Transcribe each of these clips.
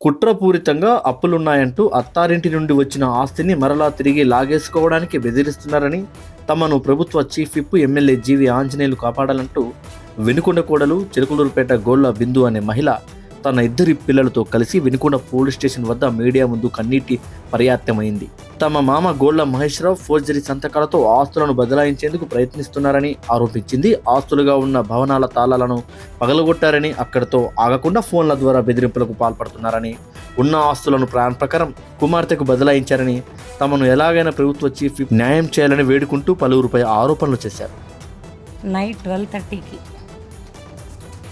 కుట్రపూరితంగా అప్పులున్నాయంటూ అత్తారింటి నుండి వచ్చిన ఆస్తిని మరలా తిరిగి లాగేసుకోవడానికి బెదిరిస్తున్నారని తమను ప్రభుత్వ chief whip MLA G V Anjaneyulu కాపాడాలంటూ Vinukonda కోడలు చిలుకలూరుపేట గోళ్ళ బిందు అనే మహిళ తన ఇద్దరి పిల్లలతో కలిసి వినుకొండ పోలీస్ స్టేషన్ వద్ద మీడియా ముందు కన్నీటి పర్యాప్తమైంది తమ మామ గోళ్ళ మహేశ్వరరావు ఫోర్జరీ సంతకాలతో ఆస్తులను బదలాయించేందుకు ప్రయత్నిస్తున్నారని ఆరోపించింది. ఆస్తులుగా ఉన్న భవనాల తాళాలను పగలగొట్టారని అక్కడితో ఆగకుండా ఫోన్ల ద్వారా బెదిరింపులకు పాల్పడుతున్నారని ఉన్న ఆస్తులను ప్లాన్ ప్రకారం కుమార్తెకు బదలాయించారని తమను ఎలాగైనా ప్రభుత్వ చీఫ్ న్యాయం చేయాలని వేడుకుంటూ పలువురుపై ఆరోపణలు చేశారు. నైట్ ట్వెల్వ్ థర్టీకి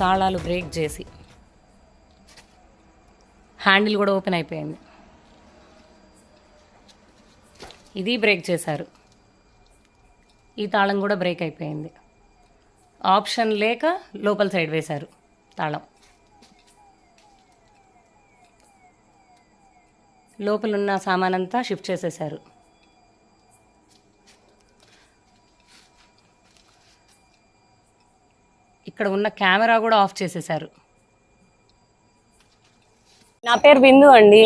తాళాలు బ్రేక్ చేసి హ్యాండిల్ కూడా ఓపెన్ అయిపోయింది. ఇది బ్రేక్ చేశారు. ఈ తాళం కూడా బ్రేక్ అయిపోయింది. ఆప్షన్ లేక లోపల సైడ్ వేశారు తాళం. లోపలున్న సామాన్ అంతా షిఫ్ట్ చేసేశారు. ఇక్కడ ఉన్న కెమెరా కూడా ఆఫ్ చేసేశారు. నా పేరు బిందు అండి.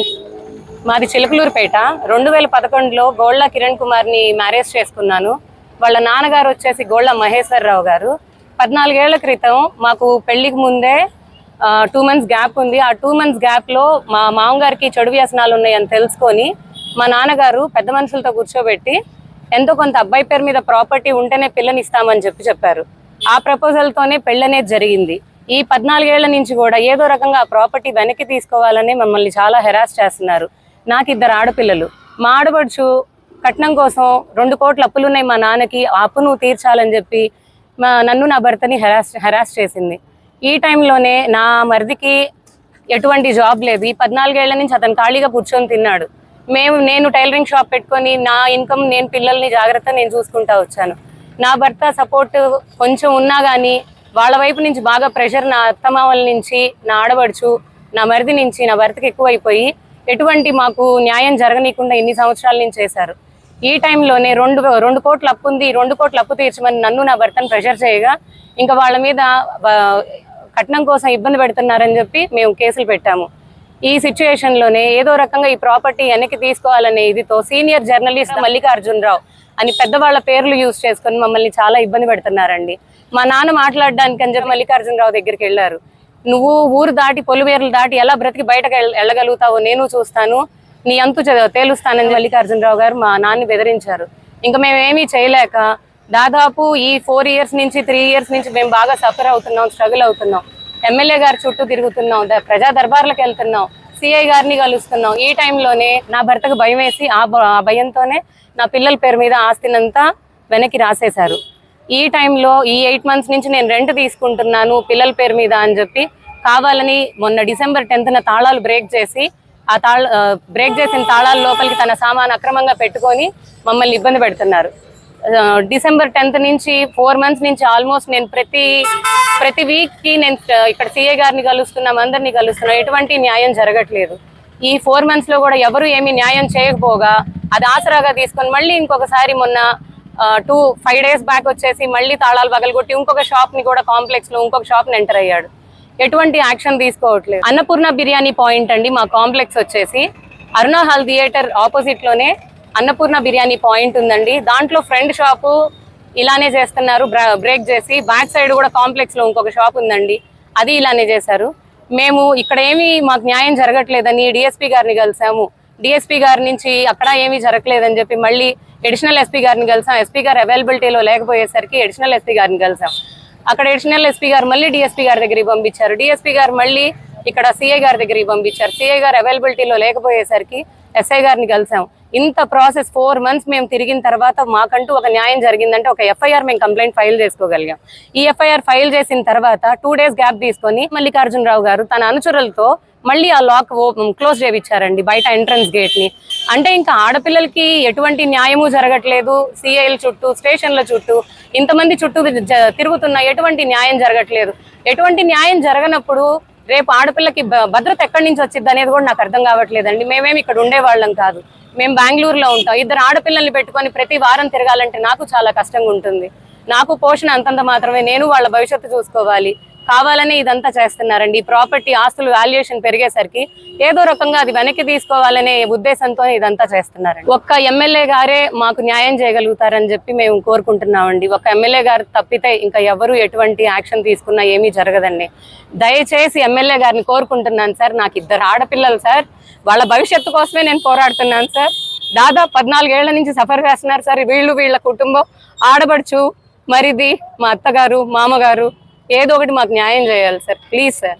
మాది చిలకలూరుపేట. రెండు వేల పదకొండులో గోళ్ళ కిరణ్ కుమార్ని మ్యారేజ్ చేసుకున్నాను. వాళ్ళ నాన్నగారు వచ్చేసి గోళ్ళ మహేశ్వరరావు గారు. పద్నాలుగేళ్ళ క్రితం మాకు పెళ్ళికి ముందే టూ మంత్స్ గ్యాప్ ఉంది. ఆ టూ మంత్స్ గ్యాప్లో మా మామగారికి చెడు వ్యసనాలు ఉన్నాయని తెలుసుకొని మా నాన్నగారు పెద్ద మనుషులతో కూర్చోబెట్టి ఎంతో కొంత అబ్బాయి పేరు మీద ప్రాపర్టీ ఉంటేనే పిల్లని ఇస్తామని చెప్పి చెప్పారు. ఆ ప్రపోజల్తోనే పెళ్ళనేది జరిగింది. ఈ పద్నాలుగేళ్ళ నుంచి కూడా ఏదో రకంగా ఆ ప్రాపర్టీ వెనక్కి తీసుకోవాలని మమ్మల్ని చాలా హెరాస్ చేస్తున్నారు. నాకు ఇద్దరు ఆడపిల్లలు. మా ఆడపడుచు కట్నం కోసం రెండు కోట్ల అప్పులున్నాయి మా నాన్నకి ఆ అప్పు నువ్వు తీర్చాలని చెప్పి మా నన్ను నా భర్తని హెరాస్ హెరాస్ చేసింది. ఈ టైంలోనే నా మరిదికి ఎటువంటి జాబ్ లేదు. ఈ పద్నాలుగేళ్ళ నుంచి అతను ఖాళీగా కూర్చొని తిన్నాడు. మేము నేను టైలరింగ్ షాప్ పెట్టుకొని నా ఇన్కమ్ నేను పిల్లల్ని జాగ్రత్త నేను చూసుకుంటా వచ్చాను. నా భర్త సపోర్ట్ కొంచెం ఉన్నా కానీ వాళ్ళ వైపు నుంచి బాగా ప్రెషర్ నా అత్తమామల నుంచి నా ఆడబడుచు నా మరిది నుంచి నా భర్తకి ఎక్కువైపోయి ఎటువంటి మాకు న్యాయం జరగనీయకుండా ఇన్ని సంవత్సరాల నుంచి చేశారు. ఈ టైంలోనే రెండు రెండు కోట్ల అప్పు ఉంది రెండు కోట్ల అప్పు తీర్చమని నన్ను నా భర్తను ప్రెషర్ చేయగా ఇంకా వాళ్ళ మీద కట్నం కోసం ఇబ్బంది పెడుతున్నారని చెప్పి మేము కేసులు పెట్టాము. ఈ సిచ్యుయేషన్లోనే ఏదో రకంగా ఈ ప్రాపర్టీ వెనక్కి తీసుకోవాలనే ఇదితో సీనియర్ జర్నలిస్ట్ మల్లికార్జున్ రావు అని పెద్దవాళ్ళ పేర్లు యూజ్ చేసుకొని మమ్మల్ని చాలా ఇబ్బంది పెడుతున్నారండి. మా నాన్న మాట్లాడడానికి అని చెప్పి మల్లికార్జున రావు దగ్గరికి వెళ్ళారు. నువ్వు ఊరు దాటి పొలివేర్లు దాటి ఎలా బ్రతికి బయటకు వెళ్ళగలుగుతావో నేను చూస్తాను. నీ అంతు తేలుస్తానని మల్లికార్జునరావు గారు మా నాన్ని బెదిరించారు. ఇంకా మేమేమీ చేయలేక దాదాపు ఈ ఫోర్ ఇయర్స్ నుంచి త్రీ ఇయర్స్ నుంచి మేము బాగా సఫర్ అవుతున్నాం స్ట్రగుల్ అవుతున్నాం. ఎమ్మెల్యే గారి చుట్టూ తిరుగుతున్నాం ప్రజా దర్బార్లకు వెళ్తున్నాం సిఐ గారిని కలుస్తున్నాం. ఈ టైంలోనే నా భర్తకు భయం వేసి ఆ ఆ భయంతోనే నా పిల్లల పేరు మీద ఆస్తినంతా వెనక్కి రాసేశారు. ఈ టైంలో ఈ ఎయిట్ మంత్స్ నుంచి నేను రెంట్ తీసుకుంటున్నాను పిల్లల పేరు మీద అని చెప్పి కావాలని మొన్న డిసెంబర్ టెన్త్న తాళాలు బ్రేక్ చేసి ఆ తాళ బ్రేక్ చేసిన తాళాల లోపలికి తన సామాన్ అక్రమంగా పెట్టుకొని మమ్మల్ని ఇబ్బంది పెడుతున్నారు. డిసెంబర్ టెన్త్ నుంచి ఫోర్ మంత్స్ నుంచి ఆల్మోస్ట్ నేను ప్రతి ప్రతి వీక్కి నేను ఇక్కడ సిఏ గారిని కలుస్తున్నాం అందరినీ కలుస్తున్నాం. ఎటువంటి న్యాయం జరగట్లేదు. ఈ ఫోర్ మంత్స్లో కూడా ఎవరు ఏమీ న్యాయం చేయకపోగా అది ఆసరాగా తీసుకొని మళ్ళీ ఇంకొకసారి మొన్న టూ ఫైవ్ డేస్ బ్యాక్ వచ్చేసి మళ్ళీ తాళాలు పగలగొట్టి ఇంకొక షాప్ని కూడా కాంప్లెక్స్లో ఇంకొక షాప్ని ఎంటర్ అయ్యాడు. ఎటువంటి యాక్షన్ తీసుకోవట్లేదు. అన్నపూర్ణ బిర్యానీ పాయింట్ అండి మా కాంప్లెక్స్ వచ్చేసి. అరుణ హాల్ థియేటర్ ఆపోజిట్లోనే అన్నపూర్ణ బిర్యానీ పాయింట్ ఉందండి. దాంట్లో ఫ్రెండ్ షాపు ఇలానే చేస్తున్నారు. బ్రేక్ చేసి బ్యాక్ సైడ్ కూడా కాంప్లెక్స్లో ఇంకొక షాప్ ఉందండి. అది ఇలానే చేశారు. మేము ఇక్కడ ఏమీ మాకు న్యాయం జరగట్లేదని డిఎస్పీ గారిని కలిసాము. డిఎస్పీ గారి నుంచి అక్కడ ఏమీ జరగలేదని చెప్పి మళ్ళీ ఎడిషనల్ ఎస్పీ గారిని కలిసాం. ఎస్పీ గారు అవైలబిలిటీలో లేకపోయేసరికి ఎడిషనల్ ఎస్పీ గారిని కలిసాం. అక్కడ ఎడిషనల్ ఎస్పీ గారు మళ్ళీ డిఎస్పీ గారి దగ్గరికి పంపించారు. డిఎస్పీ గారు మళ్ళీ ఇక్కడ సిఐ గారి దగ్గరికి పంపించారు. సిఐ గారు అవైలబిలిటీలో లేకపోయేసరికి ఎస్ఐ గారిని కలిసాం. ఇంత ప్రాసెస్ ఫోర్ మంత్స్ మేము తిరిగిన తర్వాత మాకంటూ ఒక న్యాయం జరిగిందంటే ఒక ఎఫ్ఐఆర్ మేము కంప్లైంట్ ఫైల్ చేసుకోగలిగాం. ఈ ఎఫ్ఐఆర్ ఫైల్ చేసిన తర్వాత టూ డేస్ గ్యాప్ తీసుకొని మల్లికార్జునరావు గారు తన అనుచరులతో మళ్ళీ ఆ లాక్ క్లోజ్ చేయించారండి బయట ఎంట్రన్స్ గేట్ని అంటే ఇంకా ఆడపిల్లలకి ఎటువంటి న్యాయము జరగట్లేదు సిఐల చుట్టూ స్టేషన్ల చుట్టూ ఇంతమంది చుట్టూ తిరుగుతున్న ఎటువంటి న్యాయం జరగట్లేదు. ఎటువంటి న్యాయం జరగనప్పుడు రేపు ఆడపిల్లకి భద్రత ఎక్కడి నుంచి వచ్చింది అనేది కూడా నాకు అర్థం కావట్లేదండి. మేమేమి ఇక్కడ ఉండేవాళ్ళం కాదు. మేము బెంగళూరులో ఉంటాం. ఇద్దరు ఆడపిల్లల్ని పెట్టుకొని ప్రతి వారం తిరగాలంటే నాకు చాలా కష్టంగా ఉంటుంది నాకు పోషణ అంతంత మాత్రమే. నేను వాళ్ళ భవిష్యత్తు చూసుకోవాలి. కావాలని ఇదంతా చేస్తున్నారండి. ప్రాపర్టీ ఆస్తులు వాల్యుయేషన్ పెరిగేసరికి ఏదో రకంగా అది వెనక్కి తీసుకోవాలనే ఉద్దేశంతో ఇదంతా చేస్తున్నారండి. ఒక్క ఎమ్మెల్యే గారే మాకు న్యాయం చేయగలుగుతారని చెప్పి మేము కోరుకుంటున్నామండి. ఒక ఎమ్మెల్యే గారు తప్పితే ఇంకా ఎవరు ఎటువంటి యాక్షన్ తీసుకున్నా ఏమీ జరగదండి. దయచేసి ఎమ్మెల్యే గారిని కోరుకుంటున్నాను సార్. నాకు ఇద్దరు ఆడపిల్లలు సార్. వాళ్ళ భవిష్యత్తు కోసమే నేను పోరాడుతున్నాను సార్. దాదాపు పద్నాలుగేళ్ళ నుంచి సఫర్ చేస్తున్నారు సార్. వీళ్ళు వీళ్ళ కుటుంబం ఆడబడుచు మరిది మా అత్తగారు మామగారు ఏదో ఒకటి మాకు న్యాయం చేయాలి సార్ ప్లీజ్ సార్.